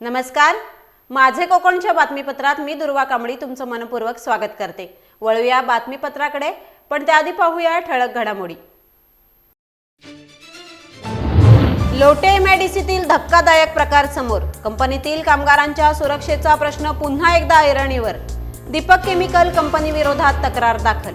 नमस्कार. माझे कोकणच्या बातमीपत्रात मी दुर्वा कांबळी तुमचं मनपूर्वक स्वागत करते. वळूया बातमीपत्राकडे पण त्याआधी पाहूया ठळक घडामोडी. लोटे एमआयडीसीतील धक्कादायक प्रकार समोर. कंपनीतील कामगारांच्या सुरक्षेचा प्रश्न पुन्हा एकदा ऐरणीवर. दीपक केमिकल कंपनी विरोधात तक्रार दाखल.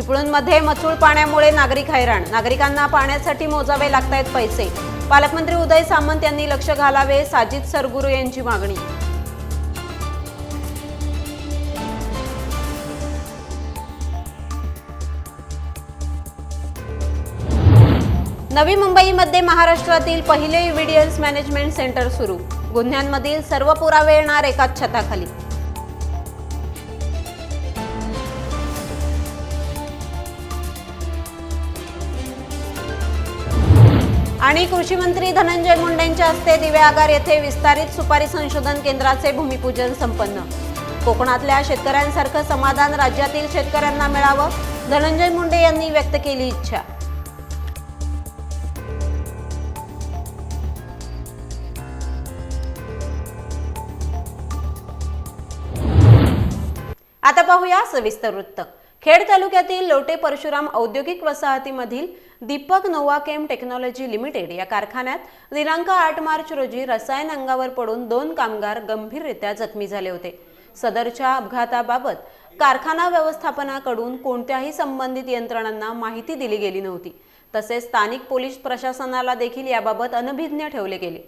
चिपळूणमध्ये मचूळ पाण्यामुळे नागरिक हैराण. नागरिकांना पाण्यासाठी मोजावे लागतायत पैसे. पालकमंत्री उदय सामंत यांनी लक्ष घालावे साजिद सरगुरू यांची मागणी. नवी मुंबईमध्ये महाराष्ट्रातील पहिले इव्हिडियन्स मॅनेजमेंट सेंटर सुरू. गुन्ह्यांमधील सर्व पुरावे येणार एकाच छताखाली. आणि कृषी मंत्री धनंजय मुंडेंच्या हस्ते दिव्यागार येथे विस्तारित सुपारी संशोधन केंद्राचे भूमिपूजन संपन्न. कोकणातल्या शेतकऱ्यांसारखं समाधान राज्यातील शेतकऱ्यांना मिळावं धनंजय मुंडे यांनी व्यक्त केली इच्छा. आता पाहूया सविस्तर वृत्त. खेड तालुक्यातील लोटे परशुराम औद्योगिक वसाहतीमधील दीपक नोवाकेम टेक्नॉलॉजी लिमिटेड या कारखान्यात दिनांक आठ मार्च रोजी रसायन अंगावर पडून दोन कामगार गंभीररित्या जखमी झाले होते. सदरच्या अपघाताबाबत कारखाना व्यवस्थापनाकडून कोणत्याही संबंधित यंत्रणांना माहिती दिली गेली नव्हती. तसेच स्थानिक पोलीस प्रशासनाला देखील याबाबत अनभिज्ञ ठेवले गेले.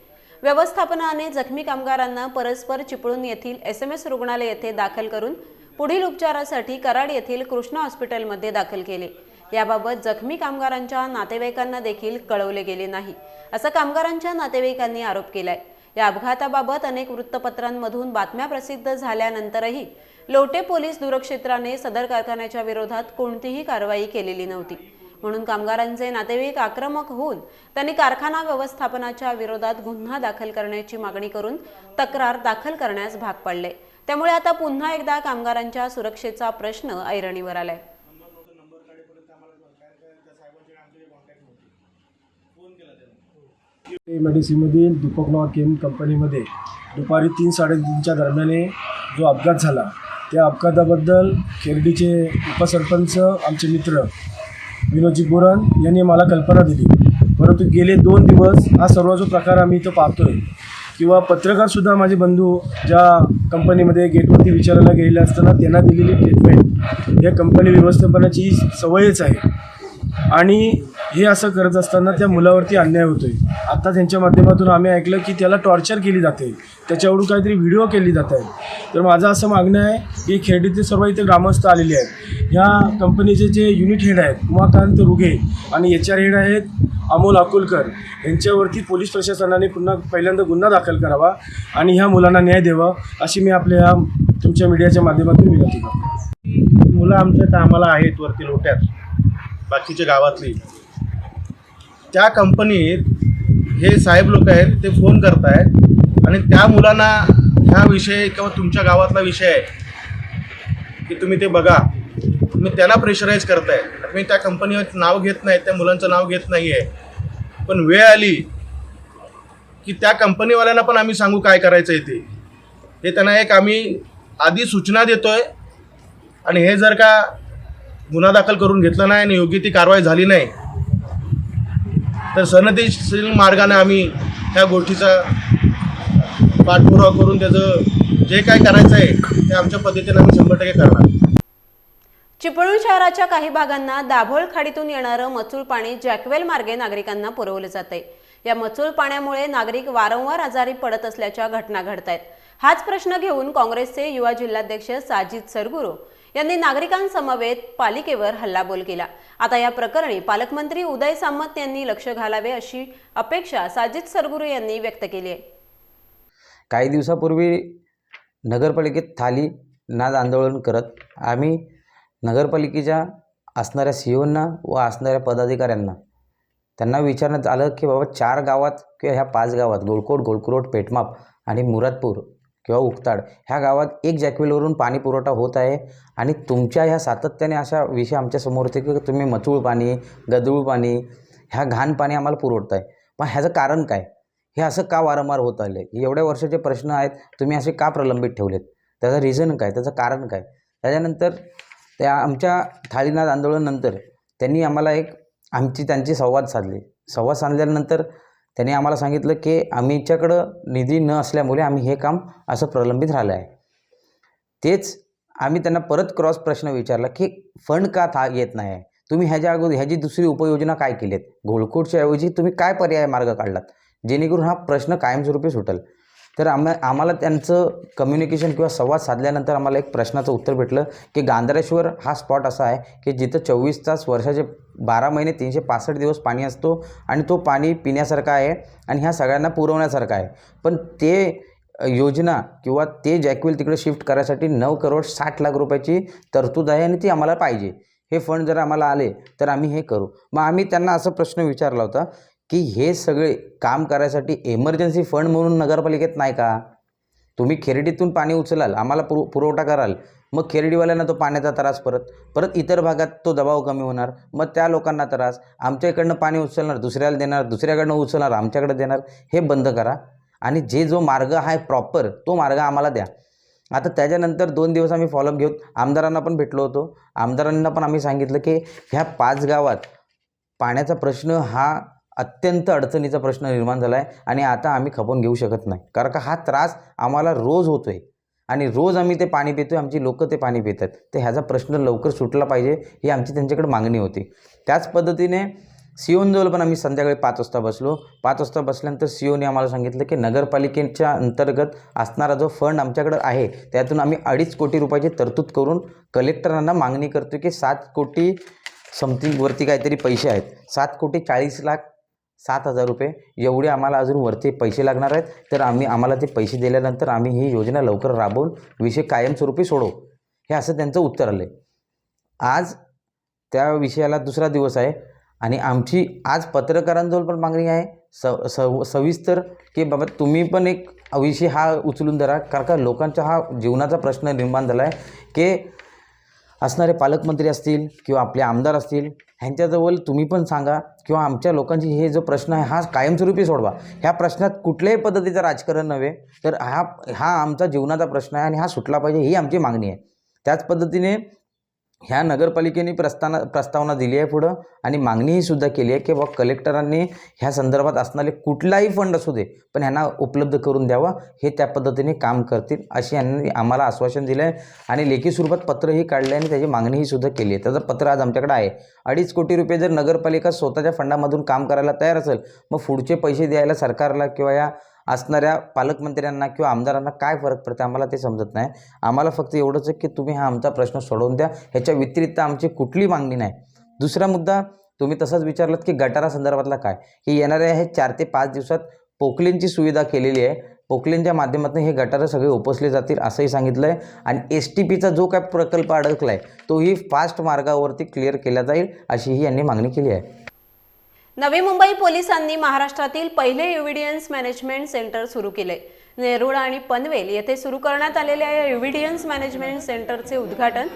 व्यवस्थापनाने जखमी कामगारांना परस्पर चिपळूण येथील एस एम एस रुग्णालय येथे दाखल करून पुढील उपचारासाठी कराड येथील कृष्णा हॉस्पिटलमध्ये दाखल केले. याबाबत जखमी कामगारांच्या नातेवाईकांना देखील कळवले गेले नाही. असं कामगारांच्या नातेवाईकांनी आरोप केलाय. या अपघाताबाबत अनेक वृत्तपत्रांमधून बातम्या प्रसिद्ध झाल्यानंतरही लोटे पोलीस दूरक्षेत्राने सदर कारखान्याच्या विरोधात कोणतीही कारवाई केलेली नव्हती. म्हणून कामगारांचे नातेवाईक आक्रमक होऊन त्यांनी कारखाना व्यवस्थापनाच्या विरोधात गुन्हा दाखल करण्याची मागणी करून तक्रार दाखल करण्यास भाग पडले. त्यामुळे आता पुन्हा एकदा कामगारांच्या सुरक्षेचा प्रश्न ऐरणीवर आलाय. मेडिसीमधील दीपक नॉ केम कंपनीमध्ये दुपारी तीन साडेतीनच्या दरम्याने जो अपघात झाला त्या अपघाताबद्दल खेरडीचे उपसरपंच आमचे मित्र विनोदजी बोरन यांनी मला कल्पना दिली. परंतु गेले दोन दिवस हा सर्व जो प्रकार आम्ही इथं पाहतोय किंवा पत्रकारसुद्धा माझे बंधू ज्या कंपनीमध्ये गेटवरती विचारायला गेलेले असताना त्यांना दिलेली ट्रीटमेंट या कंपनी व्यवस्थापनाची सवयच आहे. आणि हे असं करत असताना त्या मुलावरती अन्याय होतोय. आता त्यांच्या माध्यमातून आम्ही ऐकलं की त्याला टॉर्चर केली जाते. त्याच्यावरून काहीतरी व्हिडिओ केली जात. आहे तर माझं असं मागणं आहे की खेडीतले सर्व इथे ग्रामस्थ आलेले आहेत. ह्या कंपनीचे जे युनिट हेड आहेत उमाकांत रुगे आणि एच आर हेड आहेत अमोल अकोलकर यांच्यावरती पोलीस प्रशासनाने पुन्हा पहिल्यांदा गुन्हा दाखल करावा आणि ह्या मुलांना न्याय द्यावा अशी मी आपल्या ह्या तुमच्या मीडियाच्या माध्यमातून विनंती करतो. मुलं आमच्या कामाला आहेत वरती लोट्यात. बाकीच्या गावातली. त्या कंपनीत हे साहेब लोक आहेत ते फोन करत आहेत आणि त्या मुलांना ह्या विषय किंवा तुमच्या गावातला विषय आहे की तुम्ही ते बघा. तुम्ही त्यांना प्रेशराईज करताय. मी त्या कंपनीवर नाव घेत नाही त्या मुलांचं नाव घेत नाही आहे पण वेळ आली की त्या कंपनीवाल्यांना पण आम्ही सांगू काय करायचं आहे ते. हे त्यांना एक आम्ही आधी सूचना देतोय आणि हे जर का गुन्हा दाखल करून घेतला नाही आणि योग्य ती कारवाई झाली नाही तर सनदेशील मार्गाने आम्ही त्या गोष्टीचा पाठपुरावा करून त्याचं जे काय करायचं आहे ते आमच्या पद्धतीने आम्ही शंभर टक्के करणार. चिपळूण शहराच्या काही भागांना दाभोळ खाडीतून येणारं मचूळ पाणी जॅकवेल मार्गे नागरिकांना पुरवलं जात आहे या मचूळ पाण्यामुळे नागरिक वारंवार आजारी पडत असल्याच्या घटना घडत आहेत हाच प्रश्न घेऊन काँग्रेसचे युवा जिल्हाध्यक्ष साजिद सरगुरू यांनी नागरिकांसमवेत पालिकेवर हल्लाबोल केला. आता या प्रकरणी पालकमंत्री उदय सामंत यांनी लक्ष घालावे अशी अपेक्षा साजिद सरगुरू यांनी व्यक्त केली आहे. काही दिवसापूर्वी नगरपालिकेत थाली नाद आंदोलन करत आम्ही नगरपालिकेच्या असणाऱ्या सीओंना व असणाऱ्या पदाधिकाऱ्यांना त्यांना विचारण्यात आलं की बाबा चार गावात किंवा ह्या पाच गावात गोळकोट गोळकुरोट पेटमाप आणि मुरादपूर किंवा उकताड. ह्या गावात एक जॅकवेलवरून पाणी पुरवठा होत आहे आणि तुमच्या ह्या सातत्याने अशा विषय आमच्यासमोर होते की तुम्ही मचूळ पाणी गदूळ पाणी ह्या घाण पाणी आम्हाला पुरवठत आहे पण ह्याचं कारण काय? हे असं का वारंवार होत आले एवढ्या वर्षाचे प्रश्न आहेत तुम्ही असे का प्रलंबित ठेवलेत? त्याचं रिझन काय? त्याचं कारण काय? त्याच्यानंतर त्या आमच्या थाळीनाथ आंदोलनानंतर त्यांनी आम्हाला एक आमची त्यांची संवाद साधले. संवाद साधल्यानंतर त्यांनी आम्हाला सांगितलं की आमच्याकडं निधी न असल्यामुळे आम्ही हे काम असं प्रलंबित राहिलं आहे. तेच आम्ही त्यांना परत क्रॉस प्रश्न विचारला की फंड का था येत नाही? आहे तुम्ही ह्याच्या अगोदर ह्याची दुसरी उपयोजना काय केली आहेत घोळकोटच्या ऐवजी तुम्ही काय पर्याय मार्ग काढलात? जेणेकरून हा प्रश्न कायमस्वरूपी सुटेल. तर आम्हा आम्हाला त्यांचं कम्युनिकेशन किंवा संवाद साधल्यानंतर आम्हाला एक प्रश्नाचं उत्तर भेटलं की गांधारेश्वर हा स्पॉट असा आहे की जिथं चोवीस तास वर्षाचे बारा महिने तीनशे पासष्ट दिवस पाणी असतो आणि तो पाणी पिण्यासारखा आहे आणि ह्या सगळ्यांना पुरवण्यासारखा आहे. पण ते योजना किंवा ते जॅक्विल तिकडे शिफ्ट करायसाठी नऊ करोड साठ लाख रुपयाची तरतूद आहे आणि ती आम्हाला पाहिजे. हे फंड जर आम्हाला आले तर आम्ही हे करू. मग आम्ही त्यांना असा प्रश्न विचारला होता की हे सगळे काम करायसाठी एमर्जन्सी फंड म्हणून नगरपालिकेत नाही का? तुम्ही खेरडीतून पाणी उचलाल आम्हाला पुर पुरवठा कराल मग खेरडीवाल्यांना तो पाण्याचा त्रास परत परत इतर भागात तो दबाव कमी होणार मग त्या लोकांना त्रास आमच्या इकडनं पाणी उचलणार दुसऱ्याला देणार दुसऱ्याकडनं उचलणार आमच्याकडे देणार हे बंद करा. आणि जे जो मार्ग आहे प्रॉपर तो मार्ग आम्हाला द्या. आता त्याच्यानंतर दोन दिवस आम्ही फॉलोअप घेऊन आमदारांना पण भेटलो होतो. आमदारांना पण आम्ही सांगितलं की ह्या पाच गावात पाण्याचा प्रश्न हा अत्यंत अडचणीचा प्रश्न निर्माण झाला आहे आणि आता आम्ही खपवून घेऊ शकत नाही. कारण का हा त्रास आम्हाला रोज होतो आहे आणि रोज आम्ही ते पाणी पितो आहे आमची लोकं ते पाणी पितात. तर ह्याचा प्रश्न लवकर सुटला पाहिजे ही आमची त्यांच्याकडे मागणी होती. त्याच पद्धतीने सिओनजवळ पण आम्ही संध्याकाळी पाच वाजता बसलो. पाच वाजता बसल्यानंतर सिओने आम्हाला सांगितलं की नगरपालिकेच्या अंतर्गत असणारा जो फंड आमच्याकडं आहे त्यातून आम्ही अडीच कोटी रुपयाची तरतूद करून कलेक्टरांना मागणी करतो की सात कोटी समथिंगवरती काहीतरी पैसे आहेत. सात कोटी चाळीस लाख सात हजार रुपये. एवढे आम्हाला अजून वरती पैसे लागणार आहेत. तर आम्ही आम्हाला ते पैसे दिल्यानंतर आम्ही ही योजना लवकर राबवून विषय कायमस्वरूपी सोडवू. हे असं त्यांचं उत्तर आलं आहे आज त्या विषयाला दुसरा दिवस आहे आणि आमची आज पत्रकारांजवळ पण मागणी आहे. स सव सविस्तर की बाबा तुम्ही पण एक विषय हा उचलून धरा. कारण का लोकांचा हा जीवनाचा प्रश्न निर्माण झाला आहे की असणारे पालकमंत्री असतील किंवा आपले आमदार असतील ह्यांच्याजवळ तुम्ही पण सांगा. किंवा आमच्या लोकांची हे जो प्रश्न आहे हा कायमस्वरूपी सोडवा. ह्या प्रश्नात कुठल्याही पद्धतीचं राजकारण नव्हे तर हा हा आमचा जीवनाचा प्रश्न आहे आणि हा सुटला पाहिजे ही आमची मागणी आहे. त्याच पद्धतीने ह्या नगरपालिकेने प्रस्ताना प्रस्तावना दिली आहे पुढं आणि मागणीही सुद्धा केली आहे की बाबा कलेक्टरांनी ह्या संदर्भात असणारे कुठलाही फंड असू दे पण ह्यांना उपलब्ध करून द्यावा हे त्या पद्धतीने काम करतील अशी यांनी आम्हाला आश्वासन दिलं आहे आणि लेखी स्वरूपात पत्रही काढलं आहे आणि त्याची मागणीही सुद्धा केली आहे. त्याचं पत्र आज आमच्याकडे आहे. अडीच कोटी रुपये जर नगरपालिका स्वतःच्या फंडामधून काम करायला तयार असेल मग पुढचे पैसे द्यायला सरकारला किंवा या असणाऱ्या पालकमंत्र्यांना किंवा आमदारांना काय फरक पडते आम्हाला ते समजत नाही. आम्हाला फक्त एवढंच आहे की तुम्ही हा आमचा प्रश्न सोडवून द्या. ह्याच्या व्यतिरिक्त आमची कुठली मागणी नाही. दुसरा मुद्दा तुम्ही तसंच विचारलात की गटारा संदर्भातला काय? की येणाऱ्या हे चार ते पाच दिवसात पोकलेनची सुविधा केलेली आहे. पोकलेनच्या माध्यमातून हे गटारं सगळे उपसले जातील असंही सांगितलं आहे आणि एस टी पीचा जो काय प्रकल्प अडकला आहे तोही फास्ट मार्गावरती क्लिअर केला जाईल अशीही यांनी मागणी केली आहे. नवी मुंबई पोलिसांनी महाराष्ट्रातील पहिले एव्हिडियन्स मॅनेजमेंट सेंटर सुरू केले. नेरुळ आणि पनवेल येथे सुरू करण्यात आलेल्या या एव्हिडियन्स मॅनेजमेंट सेंटरचे उद्घाटन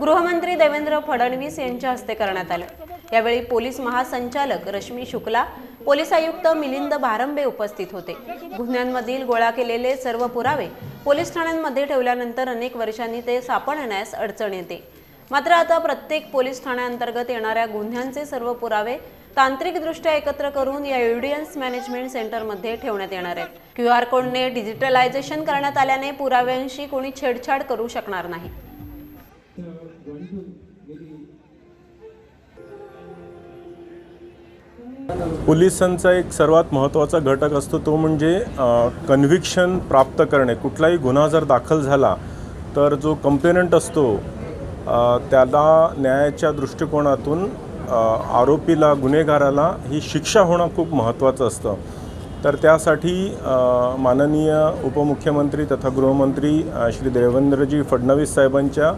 गृहमंत्री देवेंद्र फडणवीस यांच्या हस्ते करण्यात आले. यावेळी पोलीस महासंचालक रश्मी शुक्ला पोलीस आयुक्त मिलिंद भारंबे उपस्थित होते. गुन्ह्यांमधील गोळा केलेले सर्व पुरावे पोलीस ठाण्यांमध्ये ठेवल्यानंतर अनेक वर्षांनी ते सापडण्यास अडचण येते. मात्र आता प्रत्येक पोलीस ठाण्याअंतर्गत येणाऱ्या गुन्ह्यांचे सर्व पुरावे तांत्रिकदृष्ट्या एकत्र करून या एव्हिडियन्स मॅनेजमेंट सेंटरमध्ये ठेवण्यात येणार आहे क्यू आर कोडने डिजिटलायझेशन करण्यात आल्याने पुराव्यांशी कोणी छेडछाड करू शकणार नाही. पोलिसांचा एक सर्वात महत्त्वाचा घटक असतो तो म्हणजे कन्व्हिक्शन प्राप्त करणे. कुठलाही गुन्हा जर दाखल झाला तर जो कंप्लेनंट असतो त्याला न्यायाच्या दृष्टिकोनातून आरोपीला गुन्हेगाराला ही शिक्षा होणं खूप महत्त्वाचं असतं. तर त्यासाठी माननीय उपमुख्यमंत्री तथा गृहमंत्री श्री देवेंद्रजी फडणवीस साहेबांच्या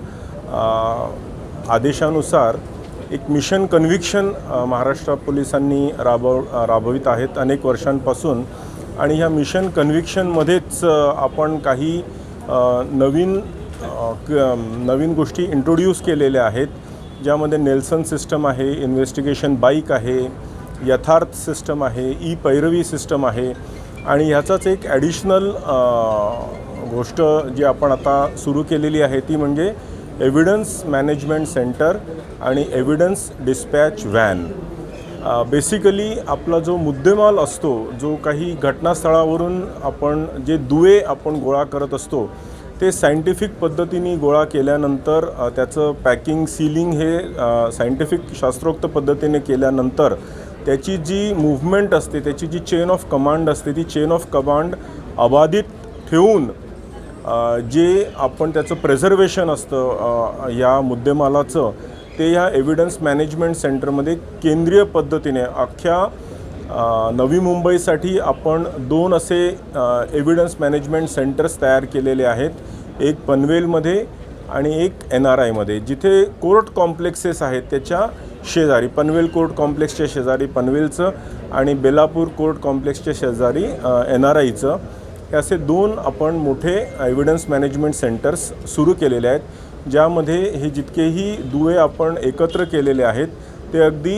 आदेशानुसार एक मिशन कन्व्हिक्शन महाराष्ट्र पोलिसांनी राबव राबवित आहेत अनेक वर्षांपासून. आणि ह्या मिशन कन्व्हिक्शनमध्येच आपण काही नवीन क- नवीन गोष्टी इंट्रोड्यूस केलेल्या आहेत. ज्यामध्ये नेल्सन सिस्टम आहे इन्व्हेस्टिगेशन बाईक आहे यथार्थ सिस्टम आहे ई पैरवी सिस्टम आहे. आणि ह्याचाच एक ॲडिशनल गोष्ट जी आपण आता सुरू केलेली आहे ती म्हणजे एव्हिडन्स मॅनेजमेंट सेंटर आणि एव्हिडन्स डिस्पॅच व्हॅन बेसिकली आपला जो मुद्देमाल असतो जो काही घटनास्थळावरून आपण जे दुवे आपण गोळा करत असतो ते सायंटिफिक पद्धतीने गोळा केल्यानंतर त्याचं पॅकिंग सीलिंग हे सायंटिफिक शास्त्रोक्त पद्धतीने केल्यानंतर त्याची जी मूव्हमेंट असते त्याची जी चेन ऑफ कमांड असते ती चेन ऑफ कमांड अबाधित ठेवून जे आपण त्याचं प्रेझर्वेशन असतं या मुद्देमालाचं ते ह्या एव्हिडन्स मॅनेजमेंट सेंटरमध्ये केंद्रीय पद्धतीने अख्ख्या नवी मुंबईसाठी आपण दोन असे एव्हिडन्स मॅनेजमेंट सेंटर्स तयार केलेले आहेत. एक पनवेलमध्ये आणि एक एन आर आयमध्ये जिथे कोर्ट कॉम्प्लेक्सेस आहेत त्याच्या शेजारी पनवेल कोर्ट कॉम्प्लेक्सच्या शेजारी पनवेलचं आणि बेलापूर कोर्ट कॉम्प्लेक्सच्या शेजारी एन आर आयचं. हे असे दोन आपण मोठे एव्हिडन्स मॅनेजमेंट सेंटर्स सुरू केलेले आहेत ज्यामध्ये हे जितकेही दुवे आपण एकत्र केलेले आहेत ते अगदी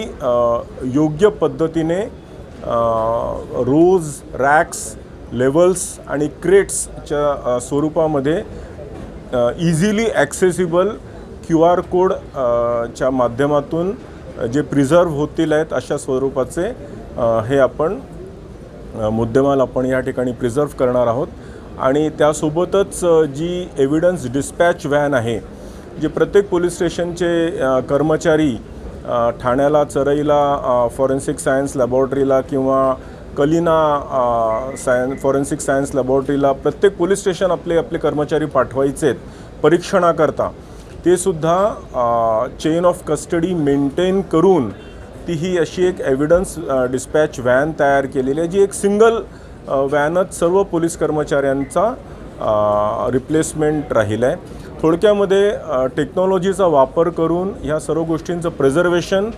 योग्य पद्धतीने रोज रॅक्स लेवल्स आणि क्रेट्सच्या स्वरूपामध्ये easily accessible Q R code च्या माध्यमातून जे प्रिझर्व होतील आहेत अशा स्वरूपाचे हे आपण मुद्देमाल आपण या ठिकाणी प्रिझर्व करणार आहोत. आणि त्यासोबतच जी एव्हिडन्स डिस्पॅच व्हॅन आहे जे प्रत्येक पोलीस स्टेशनचे कर्मचारी ठाण्याला चरईला फॉरेन्सिक सायन्स लॅबॉरेटरीला किंवा कलिना सायन फॉरेन्सिक सायन्स लॅबॉरेटरीला प्रत्येक पोलीस स्टेशन आपले आपले कर्मचारी पाठवायचे आहेत परीक्षणाकरता ते सुद्धा चेन ऑफ कस्टडी मेंटेन करून ती ही अशी एक एव्हिडन्स डिस्पॅच व्हॅन तयार केलेली आहे जी एक सिंगल व्हॅनच सर्व पोलीस कर्मचाऱ्यांचा रिप्लेसमेंट राहील आहे थोडक्यामध्ये टेक्नॉलॉजीचा वापर करून ह्या सर्व गोष्टींचं प्रिझर्वेशन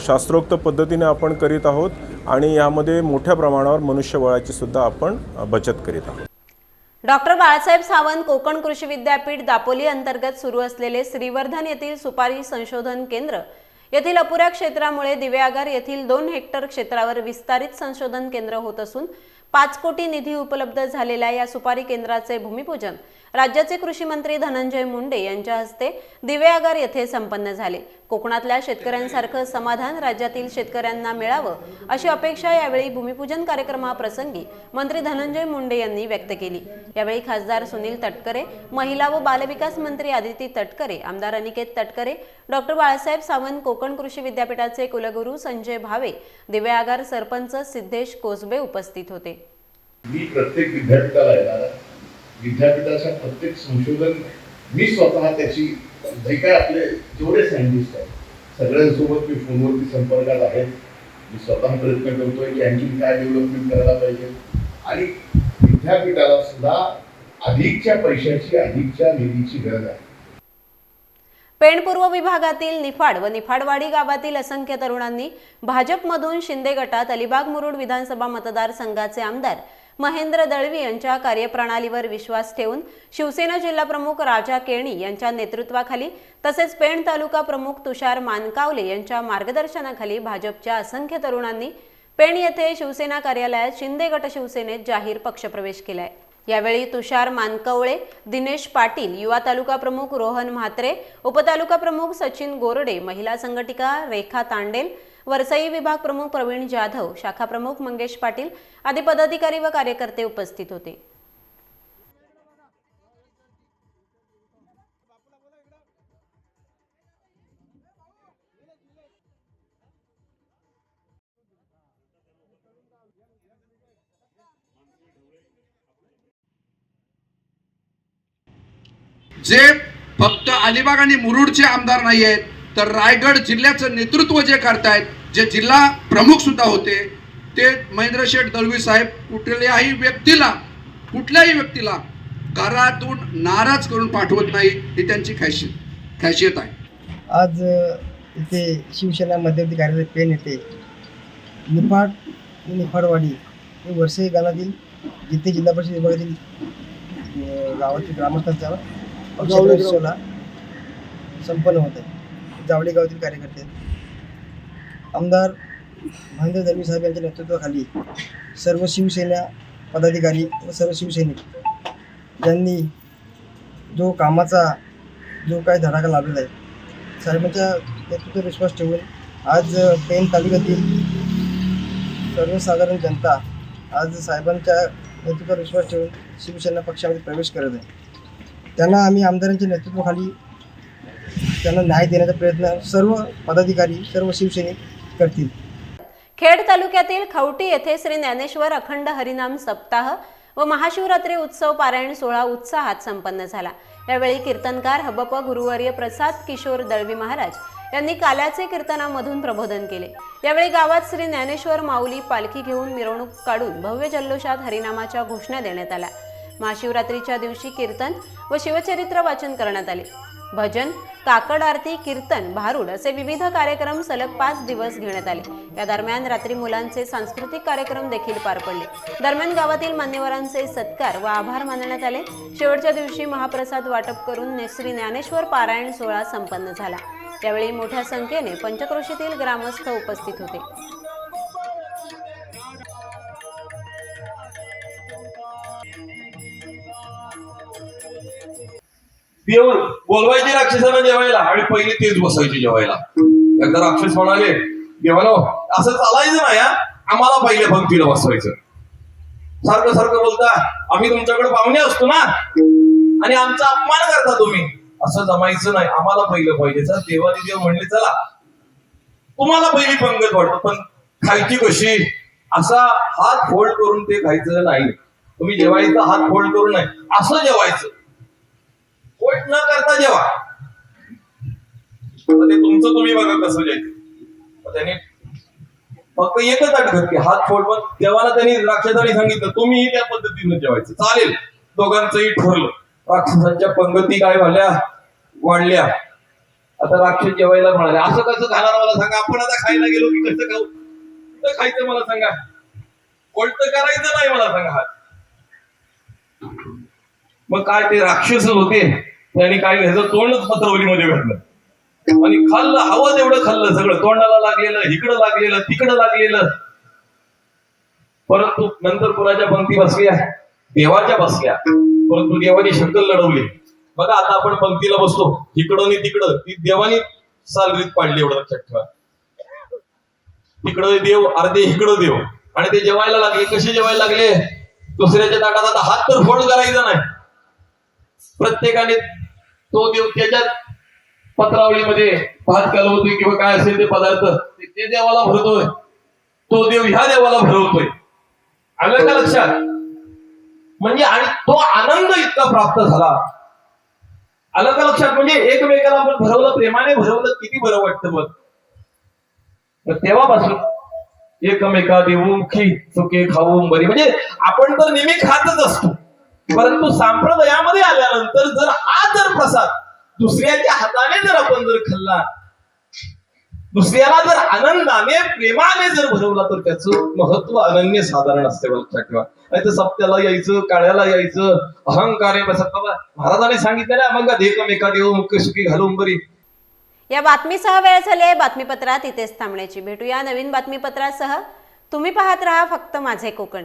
शास्त्रोक्त पद्धतीने आपण करीत आहोत आणि यामध्ये मोठ्या प्रमाणावर मनुष्यबळाची सुद्धा आपण बचत करीत आहोत. डॉक्टर बाळासाहेब सावंत कोकण कृषी विद्यापीठ दापोली अंतर्गत सुरू असलेले श्रीवर्धन येथील सुपारी संशोधन केंद्र येथील अपुऱ्या क्षेत्रामुळे दिवेआगार येथील दोन हेक्टर क्षेत्रावर विस्तारित संशोधन केंद्र होत असून पाच कोटी निधी उपलब्ध झालेल्या या सुपारी केंद्राचे भूमिपूजन राज्याचे कृषी मंत्री धनंजय मुंडे यांच्या हस्ते दिवेआगार येथे संपन्न झाले. कोकणातल्या शेतकऱ्यांसारखं समाधान राज्यातील शेतकऱ्यांना मिळावं अशी अपेक्षा यावेळी भूमिपूजन कार्यक्रमाप्रसंगी मंत्री धनंजय मुंडे यांनी व्यक्त केली. यावेळी खासदार सुनील तटकरे महिला व बालविकास मंत्री आदिती तटकरे आमदार अनिकेत तटकरे डॉक्टर बाळासाहेब सावंत कोकण कृषी विद्यापीठाचे कुलगुरू संजय भावे दिवेआगार सरपंच सिद्धेश कोसबे उपस्थित होते. मी प्रत्येक विद्यापीठाला येणार विद्यापीठाच्या प्रत्येक संशोधन मी स्वतः त्याची जे काय आपले जेवढे सायंटिस्ट आहेत सगळ्यांसोबत मी फोनवरती संपर्कात आहे. मी स्वतः प्रयत्न करतोय की आणखी काय डेव्हलपमेंट करायला पाहिजे. आणि विद्यापीठाला सुद्धा अधिकच्या पैशाची अधिकच्या निधीची गरज आहे. पेण पूर्व विभागातील निफाड व निफाडवाडी गावातील असंख्य तरुणांनी भाजपमधून शिंदे गटात अलिबाग मुरुड विधानसभा मतदारसंघाचे आमदार महेंद्र दळवी यांच्या कार्यप्रणालीवर विश्वास ठेवून शिवसेना जिल्हाप्रमुख राजा केळणी यांच्या नेतृत्वाखाली तसेच पेण तालुका प्रमुख तुषार मानकावले यांच्या मार्गदर्शनाखाली भाजपच्या असंख्य तरुणांनी पेण येथे शिवसेना कार्यालयात शिंदे गट शिवसेनेत जाहीर पक्षप्रवेश केलाय. यावेळी तुषार मानकवळे दिनेश पाटील युवा तालुका प्रमुख रोहन म्हात्रे उपतालुका प्रमुख सचिन गोरडे महिला संघटिका रेखा तांडेल वरसाई विभाग प्रमुख प्रवीण जाधव शाखा प्रमुख मंगेश पाटील आदी पदाधिकारी व कार्यकर्ते उपस्थित होते. जे फक्त अलिबाग आणि मुरुडचे आमदार नाही आहेत तर रायगड जिल्ह्याचं नेतृत्व जे करतायत जे जिल्हा प्रमुख सुद्धा होते ते महेंद्र शेठ दळवी साहेब कुठल्याही व्यक्तीला कुठल्याही व्यक्तीला घरातून नाराज करून पाठवत नाही ही त्यांची खासियत खासियत आहे. आज इथे शिवसेना मध्यवर्ती कार्यालय पेन येथे निफाड निफाडवाडी हे वर्षे गावातील जिथे जिल्हा परिषद विभागातील गावातील ग्रामस्थांचा पक्षप्रवेशोत्सवला संपन्न होत आहे. जावळी गावातील कार्यकर्ते आमदार महेंद्र दलवी साहेब यांच्या नेतृत्वाखाली सर्व शिवसेना पदाधिकारी व सर्व शिवसैनिक यांनी जो कामाचा जो काय धडाका लाभलेला आहे साहेबांच्या नेतृत्वावर विश्वास ठेवून आज पेन तालुक्यातील सर्वसाधारण जनता आज साहेबांच्या नेतृत्वावर विश्वास ठेवून शिवसेना पक्षामध्ये प्रवेश करत आहे. त्यांना आम्ही आमदारांच्या नेतृत्वाखाली त्यांना न्याय देण्याचा प्रयत्न सर्व पदाधिकारी सर्व शिवसैनिक करतील. खेड तालुक्यातील खवटी येथे श्री ज्ञानेश्वर अखंड हरिनाम सप्ताह व महाशिवरात्री उत्सव पारायण सोहळा उत्साहात संपन्न झाला. यावेळी कीर्तनकार हबप गुरुवर्य प्रसाद किशोर दळवी महाराज यांनी काल्याचे कीर्तनामधून प्रबोधन केले. यावेळी गावात श्री ज्ञानेश्वर माऊली पालखी घेऊन मिरवणूक काढून भव्य जल्लोषात हरिनामाच्या घोषणा देण्यात आल्या. महाशिवरात्रीच्या दिवशी कीर्तन व शिवचरित्र वाचन करण्यात आले. भजन काकड आरती कीर्तन भारूड असे विविध कार्यक्रम सलग पाच दिवस घेण्यात आले. या दरम्यान रात्री मुलांचे सांस्कृतिक कार्यक्रम देखील पार पडले. दरम्यान गावातील मान्यवरांचे सत्कार व आभार मानण्यात आले. शेवटच्या दिवशी महाप्रसाद वाटप करून श्री ज्ञानेश्वर पारायण सोहळा संपन्न झाला. त्यावेळी मोठ्या संख्येने पंचक्रोशीतील ग्रामस्थ उपस्थित होते. देव बोलवायची राक्षसांना जेवायला? आणि पहिले तेच बसायचे जेवायला. एकदा राक्षस म्हणाले देवानो असं चालायचं नाही हा. आम्हाला पहिले पंक्तीला बसवायचं. सारखं सारखं बोलता आम्ही तुमच्याकडे पाहुणे असतो ना. आणि आमचा अपमान करता तुम्ही. असं जमायचं नाही. आम्हाला पहिलं पाहिजे. चला देवाने देव म्हणले चला. तुम्हाला पहिली पंगत वाटत पण खायची कशी? असा हात फोल्ड करून ते खायचं नाही. तुम्ही जेवायचं हात फोल्ड करून नाही असं जेवायचं. पोट न करता जेवा. ते तुमचं तुम्ही बघा कसं जायचं मग फक्त एकच अट की हात फोड पण देवाला त्यांनी राक्षसाने सांगितलं तुम्हीही त्या पद्धतीनं जेवायचं. चालेल. दोघांचंही ठरलं. राक्षसांच्या पंगती काय झाल्या? वाढल्या. आता राक्षस जेवायला म्हणाले असं कसं खाणार मला सांगा. आपण आता खायला गेलो की कसं खाऊ? तर खायचं मला सांगा? कोणतं करायचं नाही मला सांगा. हात मग काय ते राक्षस होते. त्याने काय ह्याचं तोंडच पत्रवलीमध्ये घातलं. आणि खाल्लं हवं तेवढं खाल्लं. सगळं तोंडाला लागलेलं इकडं लागलेलं तिकडं लागलेलं. परंतु नंतर कुणाच्या पंक्ती बसल्या? देवाच्या बसल्या. परंतु देवाने शक्कल लढवली. बघा आता आपण पंक्तीला बसतो. इकडं आणि तिकडं. ती देवाने सालरीत पाडली एवढं लक्षात ठेवा. तिकडं देव अर्धे इकडं देव. आणि ते जेवायला लागले. कसे जेवायला लागले? दुसऱ्याच्या ताटात आता हात तर फोड करायचा नाही. प्रत्येकाने तो देव त्याच्यात पत्रावळीमध्ये भात कालवतोय किंवा काय असेल ते पदार्थ ते- देवाला भरतोय. तो देव ह्या देवाला भरवतोय. आलं का लक्षात? म्हणजे आणि तो आनंद इतका प्राप्त झाला. आलं का लक्षात? म्हणजे एकमेकाला आपण भरवलं प्रेमाने भरवलं किती बरं वाटतं बघ तर तेव्हापासून एकमेका देऊमुखी चुके खाऊन बरी. म्हणजे आपण तर नेहमी खातच असतो. परंतु संप्रदायामध्ये आल्यानंतर जर हा दुसऱ्याच्या हाताने जर आपण जर खाल्ला दुसऱ्याला जर आनंदाने प्रेमाने जर भरवला तर त्याचं महत्त्व अनन्य साधारण असते लक्षात ठेवा नाही तर सत्याला यायचं काळ्याला यायचं अहंकार आहे महाराजांनी सांगितलं ना मग एकमेका देऊ मुख्य सुखी घालून बरी. या बातमीसह वेळ झाले बातमीपत्रात इथेच थांबण्याची भेटूया. नवीन बातमीपत्रासह तुम्ही पाहत राहा फक्त माझे कोकण.